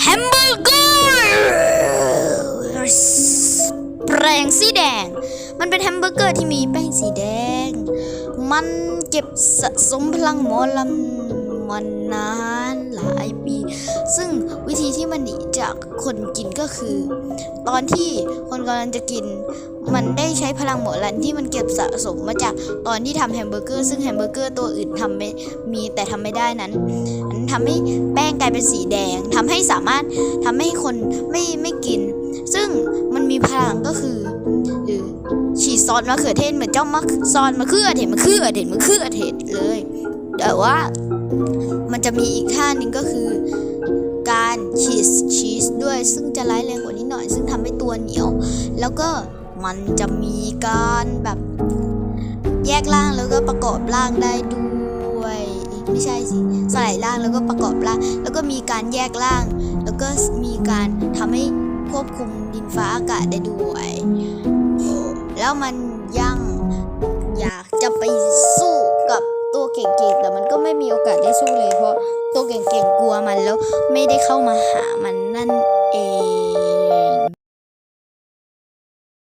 แฮมเบอร์เกอร์แปรงสีแดง มันเป็นแฮมเบอร์เกอร์ที่มีแป้งสีแดง มันเก็บสะสมพลังหมอลำมันนาน มันหนีจากคนกินก็คือ ตอนที่คนกำลังจะกิน มันได้ใช้พลังหมอลันที่มันเก็บสะสมมาจากตอนที่ทำแฮมเบอร์เกอร์ซึ่งแฮมเบอร์เกอร์ตัวอื่นทำไม่มีแต่ทำไม่ได้นั้นอันทำให้แป้งกลายเป็นสีแดงทำให้สามารถทำให้คนไม่ไม่กิน ซึ่งมันมีพลังก็คือเออฉีดซอสมะเขือเทศเหมือนเจ้ามะซอสมะเขือเทศมะเขือเทศมะเขือเทศเลย แต่ว่ามันจะมีอีกท่าหนึ่งก็คือ การชีสชีสด้วย ซึ่งจะร้ายแรงกว่านี้หน่อย ซึ่งทำให้ตัวเหนียว แล้วก็มันจะมีการแบบแยกร่างแล้วก็ประกอบร่างได้ด้วย ไม่ใช่สิสลายร่างแล้วก็ประกอบร่าง แล้วก็มีการแยกร่าง แล้วก็มีการทำให้ควบคุมดินฟ้าอากาศได้ด้วย แล้วมันยัง เก่งๆ แต่มันก็ไม่มีโอกาสได้สู้เลย เพราะตัวเก่งๆกลัวมันแล้วไม่ได้เข้ามาหามันนั่นเอง